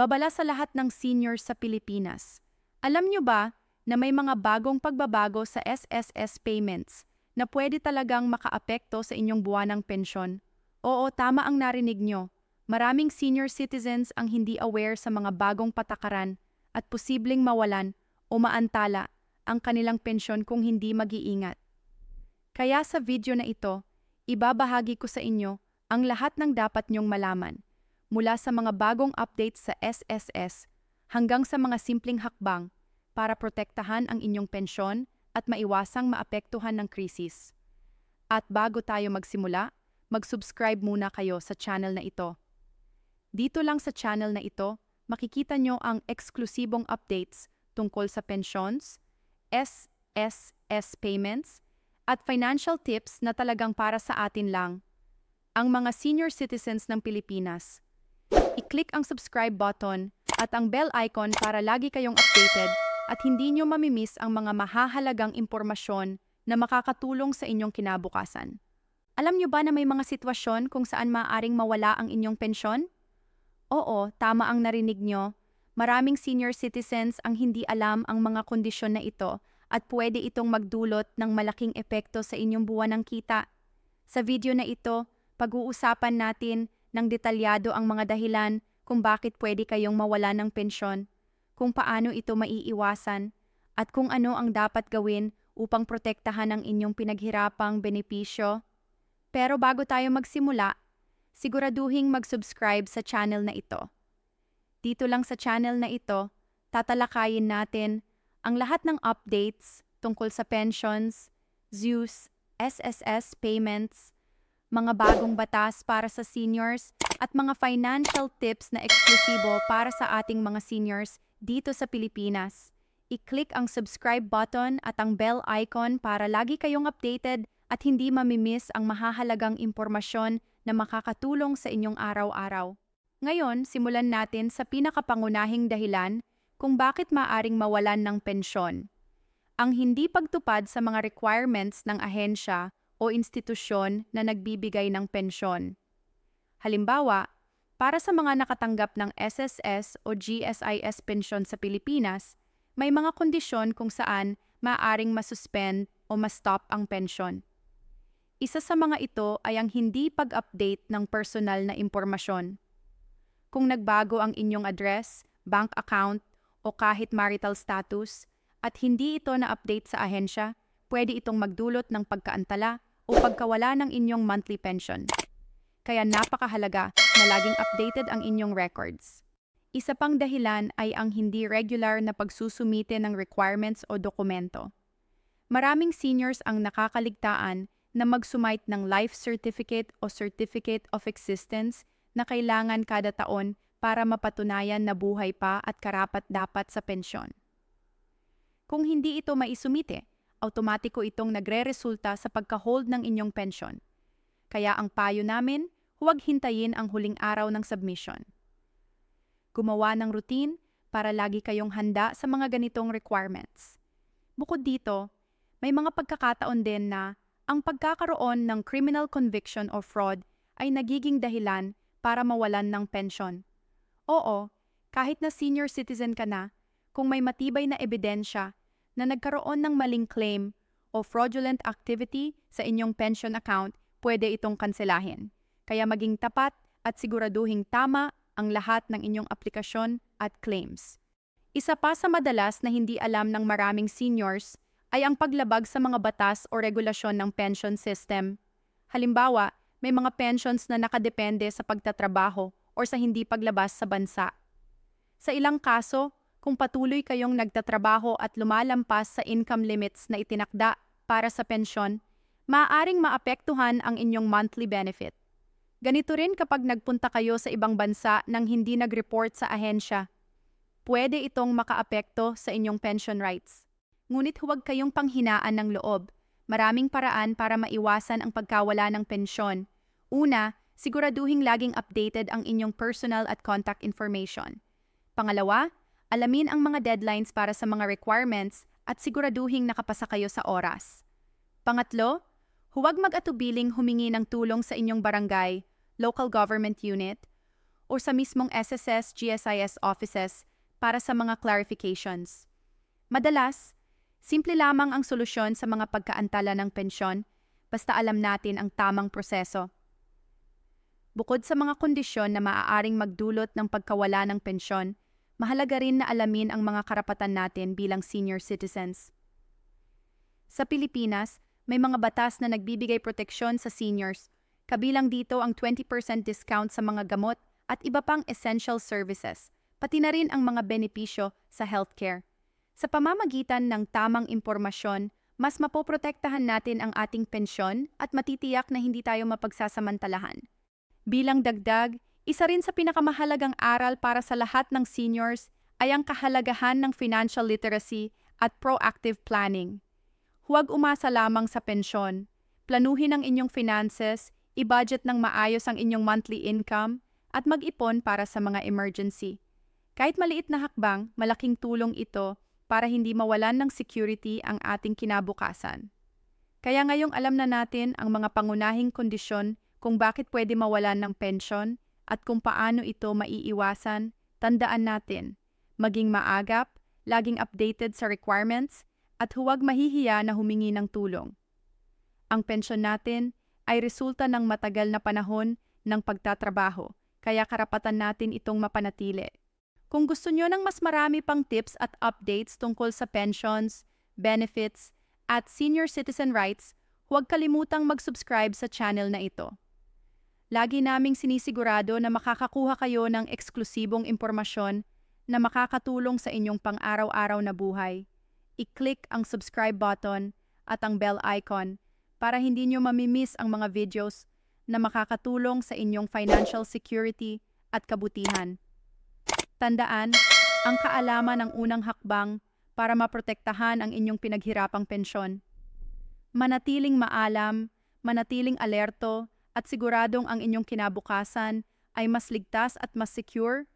babala sa lahat ng seniors sa Pilipinas. Alam nyo ba na may mga bagong pagbabago sa SSS payments na pwede talagang makaapekto sa inyong buwanang pensyon? Oo, tama ang narinig nyo. Maraming senior citizens ang hindi aware sa mga bagong patakaran at posibleng mawalan o maantala ang kanilang pensyon kung hindi mag-iingat. Kaya sa video na ito, ibabahagi ko sa inyo ang lahat ng dapat nyong malaman mula sa mga bagong updates sa SSS hanggang sa mga simpleng hakbang para protektahan ang inyong pensyon at maiwasang maapektuhan ng krisis. At bago tayo magsimula, mag-subscribe muna kayo sa channel na ito. Dito lang sa channel na ito, makikita nyo ang eksklusibong updates tungkol sa pensions, SSS payments, at financial tips na talagang para sa atin lang. Ang mga senior citizens ng Pilipinas – i-click ang subscribe button at ang bell icon para lagi kayong updated at hindi nyo mamimiss ang mga mahahalagang impormasyon na makakatulong sa inyong kinabukasan. Alam nyo ba na may mga sitwasyon kung saan maaaring mawala ang inyong pensyon? Oo, tama ang narinig nyo. Maraming senior citizens ang hindi alam ang mga kondisyon na ito at pwede itong magdulot ng malaking epekto sa inyong buwan ng kita. Sa video na ito, pag-uusapan natin ng detalyado ang mga dahilan kung bakit pwede kayong mawala ng pensyon, kung paano ito maiiwasan, at kung ano ang dapat gawin upang protektahan ang inyong pinaghirapang benepisyo. Pero bago tayo magsimula, siguraduhing mag-subscribe sa channel na ito. Dito lang sa channel na ito, tatalakayin natin ang lahat ng updates tungkol sa pensions, ZEUS, SSS payments, mga bagong batas para sa seniors, at mga financial tips na eksklusibo para sa ating mga seniors dito sa Pilipinas. I-click ang subscribe button at ang bell icon para lagi kayong updated at hindi mamimiss ang mahahalagang impormasyon na makakatulong sa inyong araw-araw. Ngayon, simulan natin sa pinakapangunahing dahilan kung bakit maaring mawalan ng pensyon. Ang hindi pagtupad sa mga requirements ng ahensya o institusyon na nagbibigay ng pensyon. Halimbawa, para sa mga nakatanggap ng SSS o GSIS pensyon sa Pilipinas, may mga kondisyon kung saan maaaring masuspend o ma-stop ang pensyon. Isa sa mga ito ay ang hindi pag-update ng personal na impormasyon. Kung nagbago ang inyong address, bank account, o kahit marital status, at hindi ito na-update sa ahensya, pwede itong magdulot ng pagkaantala o pagkawala ng inyong monthly pension. Kaya napakahalaga na laging updated ang inyong records. Isa pang dahilan ay ang hindi regular na pagsusumite ng requirements o dokumento. Maraming seniors ang nakakaligtaan na magsumite ng life certificate o certificate of existence na kailangan kada taon para mapatunayan na buhay pa at karapat dapat sa pensyon. Kung hindi ito maisumite, automatiko itong nagre-resulta sa pagka-hold ng inyong pension. Kaya ang payo namin, huwag hintayin ang huling araw ng submission. Gumawa ng routine para lagi kayong handa sa mga ganitong requirements. Bukod dito, may mga pagkakataon din na ang pagkakaroon ng criminal conviction or fraud ay nagiging dahilan para mawalan ng pension. Oo, kahit na senior citizen ka na, kung may matibay na ebidensya na nagkaroon ng maling claim o fraudulent activity sa inyong pension account, pwede itong kanselahin. Kaya maging tapat at siguraduhing tama ang lahat ng inyong aplikasyon at claims. Isa pa sa madalas na hindi alam ng maraming seniors ay ang paglabag sa mga batas o regulasyon ng pension system. Halimbawa, may mga pensions na nakadepende sa pagtatrabaho o sa hindi paglabas sa bansa. Sa ilang kaso, kung patuloy kayong nagtatrabaho at lumalampas sa income limits na itinakda para sa pensyon, maaaring maapektuhan ang inyong monthly benefit. Ganito rin kapag nagpunta kayo sa ibang bansa nang hindi nag-report sa ahensya. Pwede itong makaapekto sa inyong pension rights. Ngunit huwag kayong panghinaan ng loob. Maraming paraan para maiwasan ang pagkawala ng pensyon. Una, siguraduhing laging updated ang inyong personal at contact information. Pangalawa, alamin ang mga deadlines para sa mga requirements at siguraduhing nakapasa kayo sa oras. Pangatlo, huwag mag-atubiling humingi ng tulong sa inyong barangay, local government unit, o sa mismong SSS GSIS offices para sa mga clarifications. Madalas, simple lamang ang solusyon sa mga pagkaantala ng pensyon basta alam natin ang tamang proseso. Bukod sa mga kondisyon na maaaring magdulot ng pagkawala ng pensyon, mahalaga rin na alamin ang mga karapatan natin bilang senior citizens. Sa Pilipinas, may mga batas na nagbibigay proteksyon sa seniors, kabilang dito ang 20% discount sa mga gamot at iba pang essential services, pati na rin ang mga benepisyo sa healthcare. Sa pamamagitan ng tamang impormasyon, mas mapoprotektahan natin ang ating pensyon at matitiyak na hindi tayo mapagsasamantalahan. Bilang dagdag, isa rin sa pinakamahalagang aral para sa lahat ng seniors ay ang kahalagahan ng financial literacy at proactive planning. Huwag umasa lamang sa pensyon. Planuhin ang inyong finances, i-budget ng maayos ang inyong monthly income, at mag-ipon para sa mga emergency. Kahit maliit na hakbang, malaking tulong ito para hindi mawalan ng security ang ating kinabukasan. Kaya ngayong alam na natin ang mga pangunahing kondisyon kung bakit pwede mawalan ng pensyon at kung paano ito maiiwasan, tandaan natin, maging maagap, laging updated sa requirements, at huwag mahihiya na humingi ng tulong. Ang pensyon natin ay resulta ng matagal na panahon ng pagtatrabaho, kaya karapatan natin itong mapanatili. Kung gusto nyo ng mas marami pang tips at updates tungkol sa pensions, benefits, at senior citizen rights, huwag kalimutang mag-subscribe sa channel na ito. Lagi naming sinisigurado na makakakuha kayo ng eksklusibong impormasyon na makakatulong sa inyong pang-araw-araw na buhay. I-click ang subscribe button at ang bell icon para hindi nyo mamimiss ang mga videos na makakatulong sa inyong financial security at kabutihan. Tandaan, ang kaalaman ng unang hakbang para maprotektahan ang inyong pinaghirapang pensyon. Manatiling maalam, manatiling alerto, at siguradong ang inyong kinabukasan ay mas ligtas at mas secure